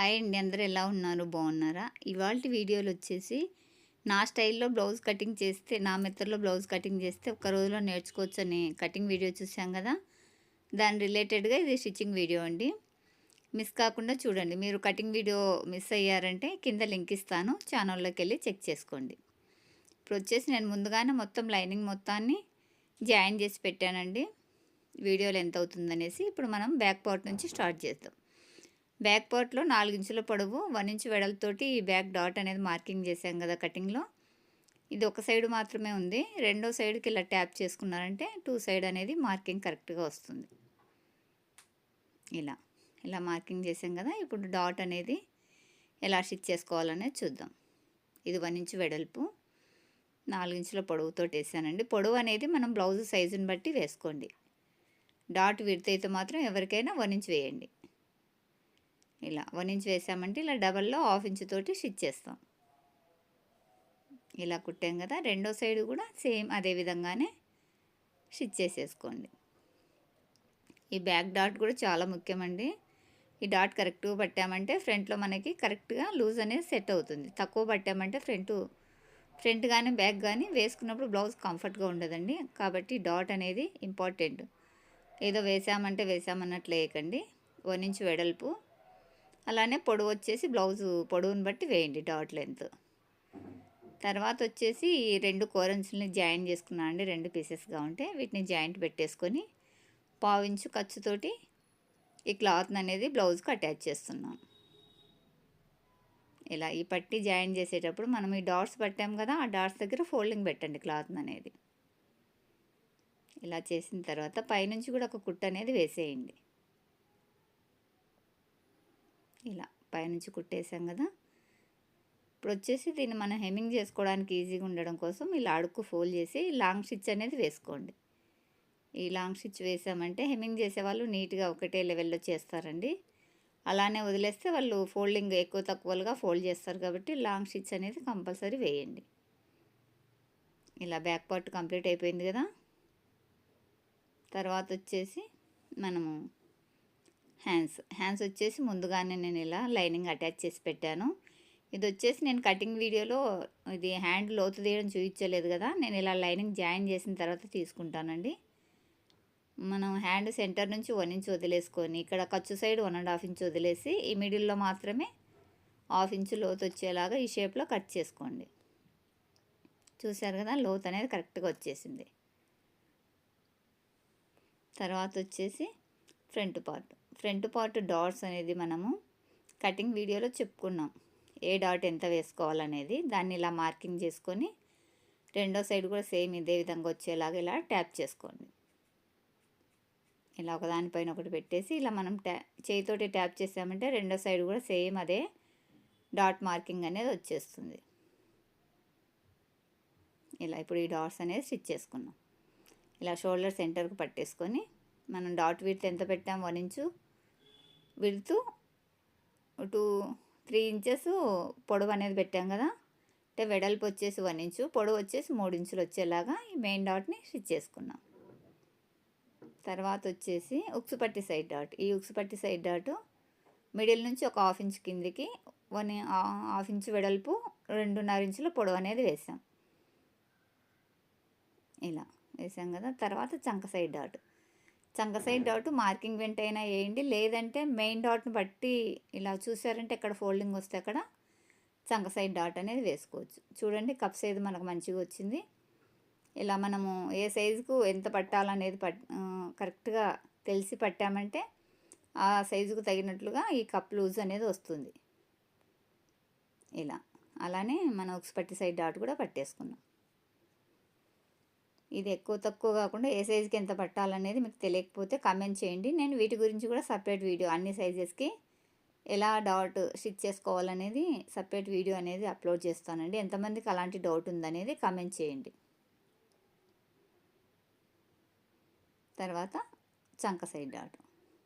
Hi అండి అందరూ ఎలా ఉన్నారు? బాగున్నారా? ఇవాళ వీడియోలు వచ్చేసి నా స్టైల్లో బ్లౌజ్ కటింగ్ చేస్తే నా మెథడ్లో బ్లౌజ్ కటింగ్ చేస్తే ఒక రోజులో నేర్చుకోవచ్చు అని కటింగ్ వీడియో చూసాం కదా? దాని రిలేటెడ్గా ఇది స్టిచ్చింగ్ వీడియో అండి. మిస్ కాకుండా చూడండి. మీరు కటింగ్ వీడియో మిస్ అయ్యారంటే కింద లింక్ ఇస్తాను. ఛానల్లోకి వెళ్ళి చెక్ చేసుకోండి. ఇప్పుడు వచ్చేసి నేను ముందుగానే మొత్తం లైనింగ్ మొత్తాన్ని జాయిన్ చేసి పెట్టానండి. వీడియోలు ఎంత అవుతుందనేసి ఇప్పుడు మనం బ్యాక్ పార్ట్ నుంచి స్టార్ట్ చేద్దాం. బ్యాక్ పార్ట్లో నాలుగు ఇంచుల పొడవు వన్ ఇంచు వెడలతోటి ఈ బ్యాక్ డాట్ అనేది మార్కింగ్ చేసాం కదా కటింగ్లో. ఇది ఒక సైడ్ మాత్రమే ఉంది. రెండో సైడ్కి ఇలా ట్యాప్ చేసుకున్నారంటే టూ సైడ్ అనేది మార్కింగ్ కరెక్ట్గా వస్తుంది. ఇలా ఇలా మార్కింగ్ చేసాం కదా ఇప్పుడు డాట్ అనేది ఎలా స్టిచ్ చేసుకోవాలనేది చూద్దాం. ఇది వన్ ఇంచు వెడల్పు నాలుగు ఇంచుల పొడవుతో వేసానండి. పొడవు అనేది మనం బ్లౌజ్ సైజుని బట్టి వేసుకోండి. డాట్ విడతైతే మాత్రం ఎవరికైనా వన్ ఇంచ్ వేయండి. ఇలా వన్ ఇంచ్ వేసామంటే ఇలా డబల్లో హాఫ్ ఇంచ్ తోటి స్టిచ్ చేస్తాం. ఇలా కుట్టాం కదా రెండో సైడ్ కూడా సేమ్ అదే విధంగానే స్టిచ్ చేసేసుకోండి. ఈ బ్యాక్ డాట్ కూడా చాలా ముఖ్యమండి. ఈ డాట్ కరెక్ట్గా పట్టామంటే ఫ్రంట్లో మనకి కరెక్ట్గా లూజ్ అనేది సెట్ అవుతుంది. తక్కువ పట్టామంటే ఫ్రంట్ ఫ్రంట్ కానీ బ్యాక్ కానీ వేసుకున్నప్పుడు బ్లౌజ్ కంఫర్ట్గా ఉండదండి. కాబట్టి డాట్ అనేది ఇంపార్టెంట్. ఏదో వేసామంటే వేసామన్నట్లు వేయకండి వన్ ఇంచ్ వెడల్పు. అలానే పొడవు వచ్చేసి బ్లౌజు పొడవుని బట్టి వేయండి డాట్ లెంత్. తర్వాత వచ్చేసి ఈ రెండు కోరన్స్ని జాయిన్ చేసుకున్నాను అండి రెండు పీసెస్గా ఉంటే వీటిని జాయింట్ పెట్టేసుకొని పావించు ఖర్చుతోటి ఈ క్లాత్ని అనేది బ్లౌజ్కి అటాచ్ చేస్తున్నాం. ఇలా ఈ పట్టి జాయిన్ చేసేటప్పుడు మనం ఈ డాట్స్ పట్టాం కదా ఆ డాట్స్ దగ్గర ఫోల్డింగ్ పెట్టండి క్లాత్ అనేది. ఇలా చేసిన తర్వాత పైనుంచి కూడా ఒక కుట్ట అనేది వేసేయండి. ఇలా పైనుంచి కుట్టేసాం కదా. ఇప్పుడు వచ్చేసి దీన్ని మనం హెమ్మింగ్ చేసుకోవడానికి ఈజీగా ఉండడం కోసం ఇలా అడుక్కు ఫోల్డ్ చేసి లాంగ్ స్టిచ్ అనేది వేసుకోండి. ఈ లాంగ్ స్టిచ్ వేసామంటే హెమ్మింగ్ చేసేవాళ్ళు నీట్గా ఒకటే లెవెల్లో చేస్తారండి. అలానే వదిలేస్తే వాళ్ళు ఫోల్డింగ్ ఎక్కువ తక్కువలుగా ఫోల్డ్ చేస్తారు కాబట్టి లాంగ్ స్టిచ్ అనేది కంపల్సరీ వేయండి. ఇలా బ్యాక్ పార్ట్ కంప్లీట్ అయిపోయింది కదా. తర్వాత వచ్చేసి మనము హ్యాండ్స్ హ్యాండ్స్ వచ్చేసి ముందుగానే నేను ఇలా లైనింగ్ అటాచ్ చేసి పెట్టాను. ఇది వచ్చేసి నేను కటింగ్ వీడియోలో ఇది హ్యాండ్ లోతు తీయడం చూపించలేదు కదా నేను ఇలా లైనింగ్ జాయిన్ చేసిన తర్వాత తీసుకుంటానండి. మనం హ్యాండ్ సెంటర్ నుంచి వన్ ఇంచ్ వదిలేసుకొని ఇక్కడ ఖర్చు side one and half inch వదిలేసి ఈ మిడిల్లో మాత్రమే హాఫ్ ఇంచ్ లోతు వచ్చేలాగా ఈ షేప్లో కట్ చేసుకోండి. చూశారు కదా లోతు అనేది కరెక్ట్గా వచ్చేసింది. తర్వాత వచ్చేసి front part. Front part dots అనేది మనము కటింగ్ వీడియోలో చెప్పుకున్నాం. ఏ డాట్ ఎంత వేసుకోవాలనేది. దాన్ని ఇలా మార్కింగ్ చేసుకొని రెండో సైడ్ కూడా సేమ్ ఇదే విధంగా వచ్చేలాగా ఇలా ట్యాప్ చేసుకోండి. ఇలా ఒకదానిపైన ఒకటి పెట్టేసి ఇలా మనం ట్యా చేయితోటి ట్యాప్ చేసామంటే రెండో సైడ్ కూడా సేమ్ అదే డాట్ మార్కింగ్ అనేది వచ్చేస్తుంది. ఇలా ఇప్పుడు ఈ డాట్స్ అనేది స్టిచ్ చేసుకున్నాం. ఇలా షోల్డర్ సెంటర్కి పట్టేసుకొని మనం డాట్ విడ్త్ ఎంత పెట్టాం? వన్ ఇంచు విడుతూ టూ త్రీ ఇంచెస్ పొడవు అనేది పెట్టాం కదా. అంటే వెడల్పు వచ్చేసి వన్ ఇంచు పొడవు వచ్చేసి మూడు ఇంచులు వచ్చేలాగా ఈ మెయిన్ డాట్ని స్టిచ్ చేసుకున్నాం. తర్వాత వచ్చేసి ఉక్సుపట్టి సైడ్ డాట్. ఈ ఉక్సుపట్టి సైడ్ డాట్ మిడిల్ నుంచి ఒక హాఫ్ ఇంచ్ కిందికి వన్ హాఫ్ ఇంచ్ వెడల్పు రెండున్నర ఇంచుల పొడవు అనేది వేసాం. ఇలా వేసాం కదా. తర్వాత చంక సైడ్ డాట్. చంక సైడ్ డాట్ మార్కింగ్ వెంట అయినా వేయండి. లేదంటే మెయిన్ డాట్ని బట్టి ఇలా చూసారంటే ఎక్కడ ఫోల్డింగ్ వస్తే అక్కడ చంక సైడ్ డాట్ అనేది వేసుకోవచ్చు. చూడండి కప్ సైజ్ మనకు మంచిగా వచ్చింది. ఇలా మనము ఏ సైజుకు ఎంత పట్టాలనేది పట్ కరెక్ట్గా తెలిసి పట్టామంటే ఆ సైజుకు తగినట్లుగా ఈ కప్ లూజ్ అనేది వస్తుంది. ఇలా. అలానే మనం ఉక్స్ పట్టి సైడ్ డాట్ కూడా పట్టేసుకున్నాం. ఇది ఎక్కువ తక్కువ కాకుండా ఏ సైజుకి ఎంత పట్టాలనేది మీకు తెలియకపోతే కమెంట్ చేయండి. నేను వీటి గురించి కూడా సపరేట్ వీడియో అన్ని సైజెస్కి ఎలా డాట్ స్టిచ్ చేసుకోవాలనేది సపరేట్ వీడియో అనేది అప్లోడ్ చేస్తానండి. ఎంతమందికి అలాంటి డౌట్ ఉందనేది కమెంట్ చేయండి. తర్వాత చంక సైడ్ డాట్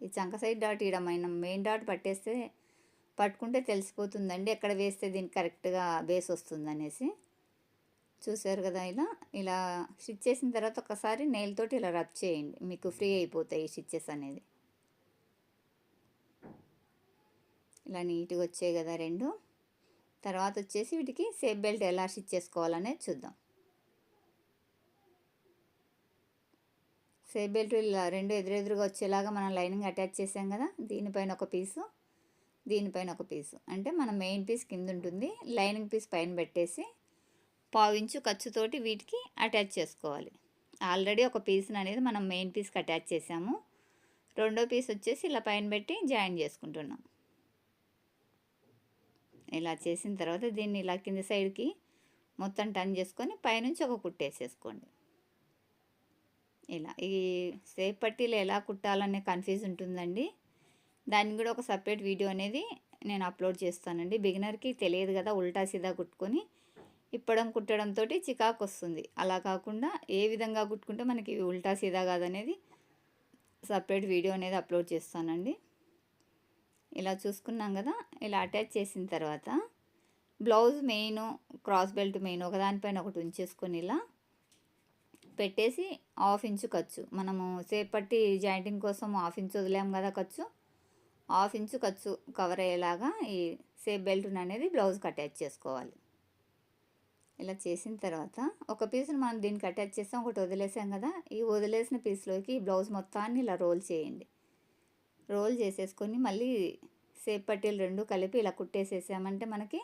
ఈ చంక సైడ్ డాట్ ఇక్కడ మెయిన్ డాట్ పట్టేస్తే పట్టుకుంటే తెలిసిపోతుందండి. ఎక్కడ వేస్తే దీనికి కరెక్ట్గా బేస్ వస్తుంది అనేసి చూసారు కదా ఇలా ఇలా స్టిచ్ చేసిన తర్వాత ఒకసారి నెయిల్తోటి ఇలా రబ్ చేయండి. మీకు ఫ్రీ అయిపోతాయి స్టిచ్చెస్ అనేది. ఇలా నీట్గా వచ్చాయి కదా రెండు. తర్వాత వచ్చేసి వీటికి సేఫ్ బెల్ట్ ఎలా స్టిచ్ చేసుకోవాలనేది చూద్దాం. సేఫ్ బెల్ట్ ఇలా రెండు ఎదురెదురుగా వచ్చేలాగా మనం లైనింగ్ అటాచ్ చేసాం కదా దీనిపైన ఒక పీసు దీనిపైన ఒక పీసు అంటే మన మెయిన్ పీస్ కింద ఉంటుంది. లైనింగ్ పీస్ పైన పెట్టేసి పావించు ఖర్చుతోటి వీటికి అటాచ్ చేసుకోవాలి. ఆల్రెడీ ఒక పీస్ని అనేది మనం మెయిన్ పీస్కి అటాచ్ చేసాము. రెండో పీస్ వచ్చేసి ఇలా పైన పెట్టి జాయిన్ చేసుకుంటున్నాం. ఇలా చేసిన తర్వాత దీన్ని ఇలా కింద సైడ్కి మొత్తం టర్న్ చేసుకొని పైనుంచి ఒక కుట్టేసేసుకోండి ఇలా ఈ సేఫ్ పట్టీలు ఎలా కుట్టాలనే కన్ఫ్యూజ్ ఉంటుందండి. దాన్ని కూడా ఒక సపరేట్ వీడియో అనేది నేను అప్లోడ్ చేస్తానండి. బిగినర్కి తెలియదు కదా ఉల్టా సీదా కుట్టుకొని ఇప్పడం కుట్టడంతో చికాకు వస్తుంది అలా కాకుండా ఏ విధంగా కుట్టుకుంటే మనకి ఉల్టా సీదా కాదనేది సపరేట్ వీడియో అనేది అప్లోడ్ చేస్తానండి. ఇలా చూసుకున్నాం కదా ఇలా అటాచ్ చేసిన తర్వాత blouse main cross belt main ఒకదానిపైన ఒకటి ఉంచేసుకొని ఇలా పెట్టేసి హాఫ్ ఇంచు ఖర్చు. మనము సేపట్టి జాయింటింగ్ కోసం హాఫ్ ఇంచు వదిలాం కదా ఖర్చు. హాఫ్ ఇంచు ఖర్చు కవర్ అయ్యేలాగా ఈ సేఫ్ బెల్ట్ అనేది బ్లౌజ్కి అటాచ్ చేసుకోవాలి. ఇలా చేసిన తర్వాత ఒక పీస్ని మనం దీనికి అటాచ్ చేస్తాం ఒకటి వదిలేసాం కదా ఈ వదిలేసిన పీస్లోకి ఈ బ్లౌజ్ మొత్తాన్ని ఇలా రోల్ చేయండి. రోల్ చేసేసుకొని మళ్ళీ సేప్ పట్టీలు రెండు కలిపి ఇలా కుట్టేసేసామంటే మనకి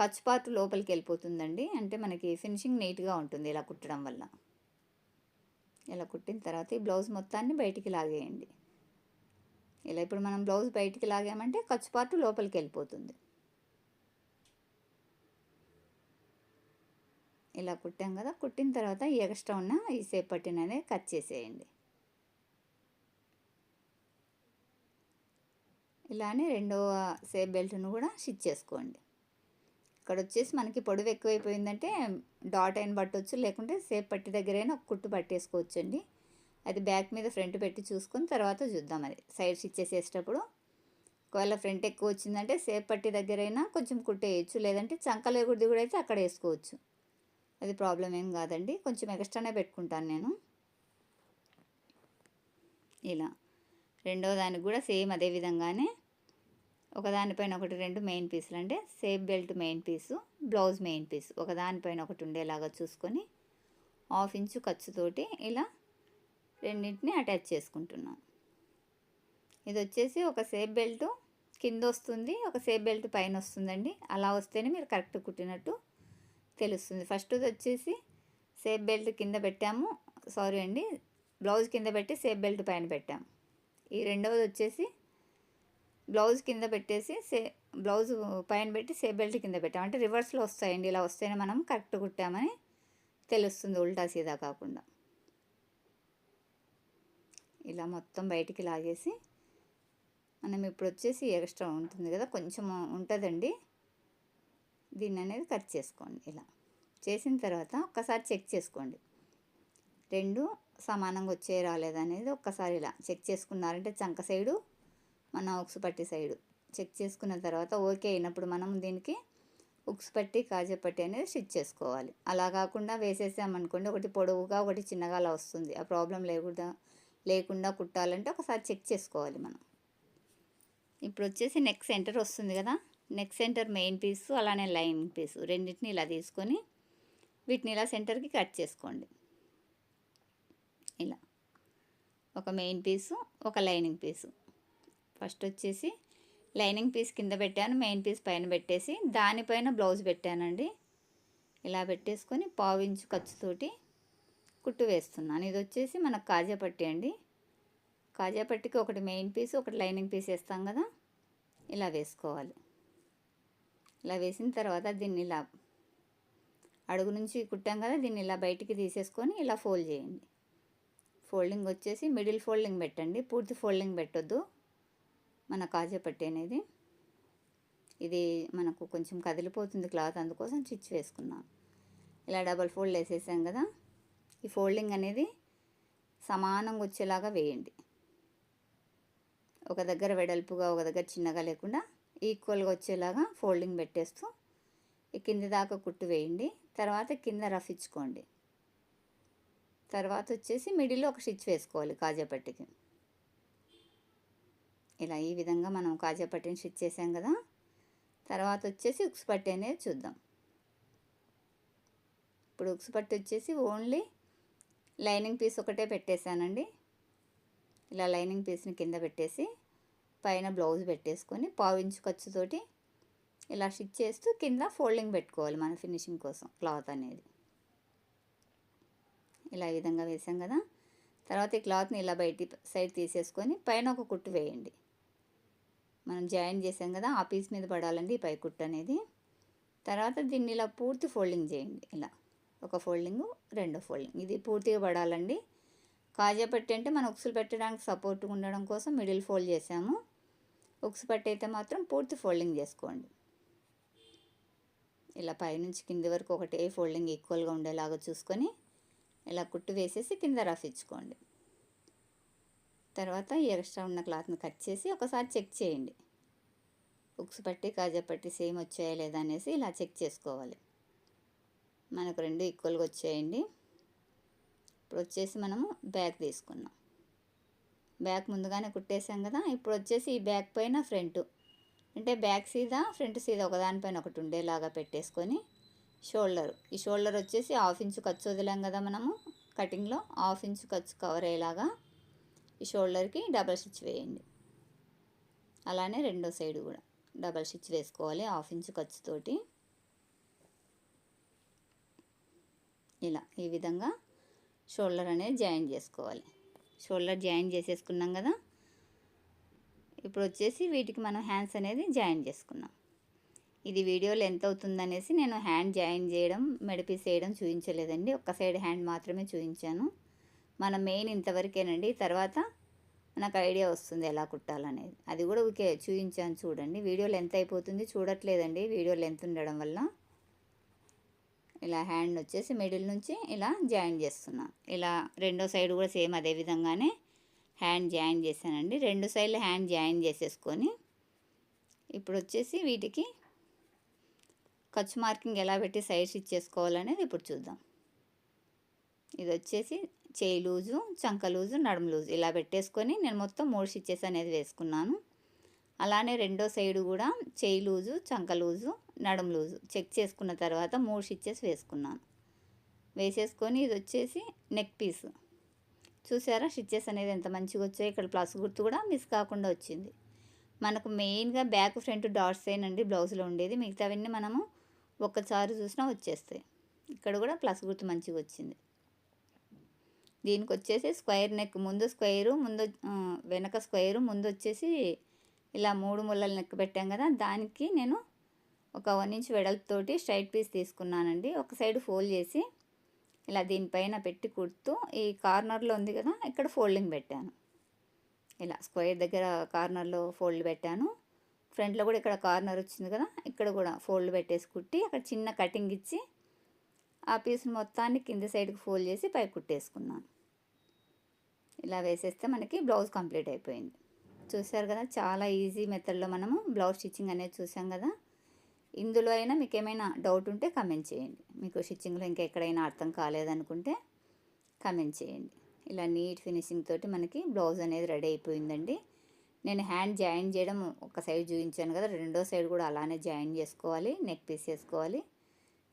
ఖర్చు పార్ట్ లోపలికి వెళ్ళిపోతుందండి. అంటే మనకి ఫినిషింగ్ నీట్గా ఉంటుంది ఇలా కుట్టడం వల్ల. ఇలా కుట్టిన తర్వాత ఈ బ్లౌజ్ మొత్తాన్ని బయటికి లాగేయండి. ఇలా ఇప్పుడు మనం బ్లౌజ్ బయటికి లాగామంటే ఖర్చు పార్ట్ లోపలికి వెళ్ళిపోతుంది. ఇలా కుట్టాం కదా కుట్టిన తర్వాత ఎక్స్ట్రా ఉన్న ఈ సేపట్టిన పట్టిన అనేది కట్ చేసేయండి. ఇలానే రెండవ సేప్ బెల్ట్ను కూడా స్టిచ్ చేసుకోండి. ఇక్కడ వచ్చేసి మనకి పొడవు ఎక్కువైపోయిందంటే డాట్ అయిన పట్టవచ్చు లేకుంటే సేప్ పట్టి దగ్గరైనా ఒక కుట్టు పట్టేసుకోవచ్చు అండి అది బ్యాక్ మీద ఫ్రంట్ పెట్టి చూసుకొని తర్వాత చూద్దాం అది. సైడ్ స్టిచ్ చేసేటప్పుడు ఒకవేళ ఫ్రంట్ ఎక్కువ వచ్చిందంటే సేప్ పట్టి దగ్గరైనా కొంచెం కుట్టేయచ్చు లేదంటే చంకలేగుడిది కూడా అయితే అక్కడ వేసుకోవచ్చు. అది ప్రాబ్లం ఏం కాదండి. కొంచెం ఎక్స్ట్రానే పెట్టుకుంటాను నేను. ఇలా. రెండో దానికి కూడా సేమ్ అదే విధంగానే ఒకదానిపైన ఒకటి రెండు మెయిన్ పీసులు అంటే safe belt main piece blouse main piece. ఒకదానిపైన ఒకటి ఉండేలాగా చూసుకొని హాఫ్ ఇంచు ఖర్చుతోటి ఇలా రెండింటిని అటాచ్ చేసుకుంటున్నాం ఇది వచ్చేసి ఒక సేఫ్ బెల్ట్ కింద వస్తుంది ఒక సేఫ్ బెల్ట్ పైన వస్తుందండి. అలా వస్తేనే మీరు కరెక్ట్ కుట్టినట్టు తెలుస్తుంది. ఫస్ట్ వచ్చేసి సేఫ్ బెల్ట్ కింద పెట్టాము. సారీ అండి బ్లౌజ్ కింద పెట్టి సేఫ్ బెల్ట్ పైన పెట్టాము ఈ రెండవది వచ్చేసి బ్లౌజ్ కింద పెట్టేసి సే బ్లౌజ్ పైన పెట్టి సేఫ్ బెల్ట్ కింద పెట్టాము అంటే రివర్స్లో వస్తాయండి ఇలా వస్తేనే మనం కరెక్ట్ కుట్టామని తెలుస్తుంది ఉల్టా సీదా కాకుండా. ఇలా మొత్తం బయటికి లాగేసి మనం ఇప్పుడు వచ్చేసి ఎక్స్ట్రా ఉంటుంది కదా కొంచెం ఉంటుందండి. దీన్ని అనేది కట్ చేసుకోండి ఇలా. చేసిన తర్వాత ఒక్కసారి చెక్ చేసుకోండి. రెండు సమానంగా వచ్చే రాలేదనేది ఒక్కసారి ఇలా చెక్ చేసుకున్నారంటే చంక సైడు మన ఉక్సు పట్టి సైడు. చెక్ చేసుకున్న తర్వాత ఓకే అయినప్పుడు మనం దీనికి ఉక్స్ పట్టి కాజా పట్టి అనేది స్టిచ్ చేసుకోవాలి. అలా కాకుండా వేసేసామనుకోండి ఒకటి పొడవుగా ఒకటి చిన్నగా అలా వస్తుంది. ఆ ప్రాబ్లం లేకుండా లేకుండా కుట్టాలంటే ఒకసారి చెక్ చేసుకోవాలి మనం. ఇప్పుడు వచ్చేసి నెక్ సెంటర్ వస్తుంది కదా? నెక్ సెంటర్ మెయిన్ పీసు అలానే లైన్ పీసు రెండింటిని ఇలా తీసుకొని వీటిని ఇలా సెంటర్కి కట్ చేసుకోండి. ఇలా. ఒక మెయిన్ పీసు ఒక లైనింగ్ పీసు ఫస్ట్ వచ్చేసి లైనింగ్ పీస్ కింద పెట్టాను మెయిన్ పీస్ పైన పెట్టేసి దానిపైన బ్లౌజ్ పెట్టానండి. ఇలా పెట్టేసుకొని పావించు ఖర్చుతోటి కుట్టు వేస్తున్నాను. ఇది వచ్చేసి మనకు కాజాపట్టి అండి. కాజా పట్టికి ఒకటి మెయిన్ పీస్ ఒకటి లైనింగ్ పీస్ వేస్తాం కదా. ఇలా వేసుకోవాలి. ఇలా వేసిన తర్వాత దీన్ని ఇలా అడుగు నుంచి కుట్టాం కదా దీన్ని ఇలా బయటికి తీసేసుకొని ఇలా ఫోల్డ్ చేయండి. ఫోల్డింగ్ వచ్చేసి మిడిల్ ఫోల్డింగ్ పెట్టండి పూర్తి ఫోల్డింగ్ పెట్టొద్దు. మన కాజే పట్టి అనేది ఇది మనకు కొంచెం కదిలిపోతుంది క్లాత్ అందుకోసం స్టిచ్ వేసుకున్నాను. ఇలా డబల్ ఫోల్డ్ వేసేసాం కదా ఈ ఫోల్డింగ్ అనేది సమానంగా వచ్చేలాగా వేయండి. ఒక దగ్గర వెడల్పుగా ఒక దగ్గర చిన్నగా లేకుండా ఈక్వల్గా వచ్చేలాగా ఫోల్డింగ్ పెట్టేస్తూ కింది దాకా కుట్టు వేయండి. తర్వాత కింద రఫ్ ఇచ్చుకోండి. తర్వాత వచ్చేసి మిడిల్లో ఒక స్టిచ్ వేసుకోవాలి కాజాపట్టికి. ఇలా ఈ విధంగా మనం కాజాపట్టిని స్టిచ్ చేసాం కదా! తర్వాత వచ్చేసి ఉక్స్ పట్టి అనేది చూద్దాం. ఇప్పుడు ఉక్సుపట్టి వచ్చేసి ఓన్లీ లైనింగ్ పీస్ ఒకటే పెట్టేశానండి. ఇలా లైనింగ్ పీస్ని కింద పెట్టేసి పైన బ్లౌజ్ పెట్టేసుకొని పావించు ఖర్చుతోటి ఇలా స్టిచ్ చేస్తూ కింద ఫోల్డింగ్ పెట్టుకోవాలి మన ఫినిషింగ్ కోసం క్లాత్ అనేది. ఇలా ఈ విధంగా వేసాం కదా. తర్వాత ఈ క్లాత్ని ఇలా బయటి సైడ్ తీసేసుకొని పైన ఒక కుట్టు వేయండి. మనం జాయిన్ చేసాం కదా ఆ పీస్ మీద పడాలండి ఈ పై కుట్టు అనేది. తర్వాత దీన్ని ఇలా పూర్తి ఫోల్డింగ్ చేయండి. ఇలా ఒక ఫోల్డింగ్ రెండో ఫోల్డింగ్. ఇది పూర్తిగా పడాలండి. కాజా పెట్టి అంటే మనం ఉక్సులు పెట్టడానికి సపోర్ట్గా ఉండడం కోసం మిడిల్ ఫోల్డ్ చేసాము. ఉక్స్ పట్టయితే మాత్రం పూర్తి ఫోల్డింగ్ చేసుకోండి. ఇలా పైనుంచి కింది వరకు ఒకటే ఫోల్డింగ్ ఈక్వల్గా ఉండేలాగా చూసుకొని ఇలా కుట్టు వేసేసి కింద రఫ్ ఇచ్చుకోండి. తర్వాత ఈ ఎక్స్ట్రా ఉన్న క్లాత్ని కట్ చేసి ఒకసారి చెక్ చేయండి. ఉక్స్ పట్టి కాజా పట్టి సేమ్ వచ్చాయా లేదా అనేసి ఇలా చెక్ చేసుకోవాలి. మనకు రెండు ఈక్వల్గా వచ్చాయండి. ఇప్పుడు వచ్చేసి మనము బ్యాగ్ తీసుకున్నాం బ్యాక్ ముందుగానే కుట్టేసాం కదా ఇప్పుడు వచ్చేసి ఈ బ్యాక్ పైన ఫ్రంట్. అంటే బ్యాక్ సీదా ఫ్రంట్ సీదా ఒకదానిపైన ఒకటి ఉండేలాగా పెట్టేసుకొని షోల్డర్. ఈ షోల్డర్ వచ్చేసి హాఫ్ ఇంచు ఖర్చు వదిలాం కదా మనము కటింగ్లో హాఫ్ ఇంచు ఖర్చు కవర్ అయ్యేలాగా ఈ షోల్డర్కి డబల్ స్టిచ్ వేయండి. అలానే రెండో సైడ్ కూడా డబల్ స్టిచ్ వేసుకోవాలి హాఫ్ ఇంచు ఖర్చుతోటి ఇలా ఈ విధంగా షోల్డర్ అనేది జాయిన్ చేసుకోవాలి. షోల్డర్ జాయిన్ చేసేసుకున్నాం కదా. ఇప్పుడు వచ్చేసి వీటికి మనం హ్యాండ్స్ అనేది జాయిన్ చేసుకున్నాం. ఇది వీడియోలో ఎంత అవుతుందనేసి నేను హ్యాండ్ జాయిన్ చేయడం మెడపీస్ వేయడం చూపించలేదండి ఒక్క సైడ్ హ్యాండ్ మాత్రమే చూపించాను మన మెయిన్ ఇంతవరకేనండి. తర్వాత నాకు ఐడియా వస్తుంది ఎలా కుట్టాలనేది. అది కూడా ఊకే చూపించాను చూడండి. వీడియో లెంత్ అయిపోతుంది చూడట్లేదండి. వీడియో లెంత్ ఉండడం వల్ల ఇలా హ్యాండ్ వచ్చేసి మిడిల్ నుంచి ఇలా జాయిన్ చేస్తున్నాను ఇలా రెండో సైడ్ కూడా సేమ్ అదే విధంగానే హ్యాండ్ జాయిన్ చేశానండి. రెండు సైడ్లు హ్యాండ్ జాయిన్ చేసేసుకొని ఇప్పుడు వచ్చేసి వీటికి ఖర్చు మార్కింగ్ ఎలా పెట్టి సైడ్ స్టిచ్ చేసుకోవాలనేది ఇప్పుడు చూద్దాం. ఇది వచ్చేసి చేయి లూజు చంక లూజు నడుము లూజు ఇలా పెట్టేసుకొని నేను మొత్తం మూడు స్టిచ్చెస్ అనేది వేసుకున్నాను. అలానే రెండో సైడు కూడా చేయి లూజు చంక లూజు నడుము లూజు. చెక్ చేసుకున్న తర్వాత మూడు స్టిచ్చెస్ వేసుకున్నాను. వేసేసుకొని ఇది వచ్చేసి నెక్ పీస్. చూసారా స్టిచ్చెస్ అనేది ఎంత మంచిగా వచ్చాయి ఇక్కడ ప్లస్ గుర్తు కూడా మిస్ కాకుండా వచ్చింది. మనకు మెయిన్గా బ్యాక్ ఫ్రంట్ డాట్స్ అయినండి బ్లౌజ్లో ఉండేది. మిగతావన్నీ మనము ఒక్కసారి చూసినా వచ్చేస్తాయి. ఇక్కడ కూడా ప్లస్ గుర్తు మంచిగా వచ్చింది. దీనికి వచ్చేసి స్క్వేర్ నెక్ ముందు స్క్వేరు ముందు వెనక స్క్వేరు ముందు వచ్చేసి ఇలా మూడు ముళ్ళలు నెక్ పెట్టాం కదా దానికి నేను ఒక వన్ ఇంచ్ వెడల్పుతోటి స్ట్రైట్ పీస్ తీసుకున్నానండి. ఒక సైడ్ ఫోల్డ్ చేసి ఇలా దీనిపైన పెట్టి కుడుతూ ఈ కార్నర్లో ఉంది కదా ఇక్కడ ఫోల్డింగ్ పెట్టాను. ఇలా స్క్వేర్ దగ్గర కార్నర్లో ఫోల్డ్ పెట్టాను. ఫ్రంట్లో కూడా ఇక్కడ కార్నర్ వచ్చింది కదా ఇక్కడ కూడా ఫోల్డ్ పెట్టేసి కుట్టి అక్కడ చిన్న కటింగ్ ఇచ్చి ఆ పీస్ని మొత్తాన్ని కింద సైడ్కి ఫోల్డ్ చేసి పై కుట్టేసుకున్నాను. ఇలా వేసేస్తే మనకి బ్లౌజ్ కంప్లీట్ అయిపోయింది. చూసారు కదా చాలా ఈజీ మెథడ్లో మనము బ్లౌజ్ స్టిచ్చింగ్ అనేది చూసాం కదా. ఇందులో అయినా మీకు ఏమైనా డౌట్ ఉంటే కమెంట్ చేయండి. మీకు స్టిచ్చింగ్లో ఇంకా ఎక్కడైనా అర్థం కాలేదనుకుంటే కమెంట్ చేయండి. ఇలా నీట్ ఫినిషింగ్ తోటి మనకి బ్లౌజ్ అనేది రెడీ అయిపోయిందండి. నేను హ్యాండ్ జాయిన్ చేయడం ఒక సైడ్ చూపించాను కదా రెండో సైడ్ కూడా అలానే జాయిన్ చేసుకోవాలి నెక్ పీస్ చేసుకోవాలి.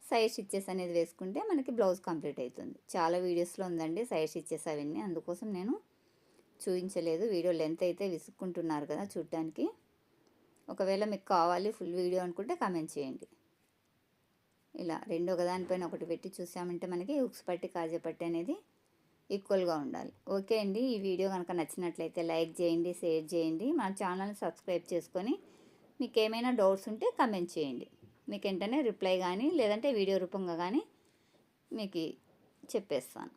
సైడ్ స్టిచ్చెస్ అనేది వేసుకుంటే మనకి బ్లౌజ్ కంప్లీట్ అవుతుంది. చాలా వీడియోస్లో ఉందండి సైడ్ స్టిచ్చెస్ అవన్నీ. అందుకోసం నేను చూపించలేదు. వీడియో లెంత్ అయితే విసుక్కుంటున్నారు కదా చూడటానికి ఒకవేళ మీకు కావాలి ఫుల్ వీడియో అనుకుంటే కామెంట్ చేయండి. ఇలా రెండు ఒకదానిపైన ఒకటి పెట్టి చూసామంటే మనకి ఉక్స్ పట్టి కాజపట్టి అనేది ఈక్వల్గా ఉండాలి. ఓకే అండి ఈ వీడియో కనుక నచ్చినట్లయితే లైక్ చేయండి షేర్ చేయండి. మా ఛానల్ని సబ్స్క్రైబ్ చేసుకొని మీకు ఏమైనా డౌట్స్ ఉంటే కమెంట్ చేయండి. మీకు వెంటనే రిప్లై కానీ లేదంటే వీడియో రూపంగా కానీ మీకు చెప్పేస్తాను.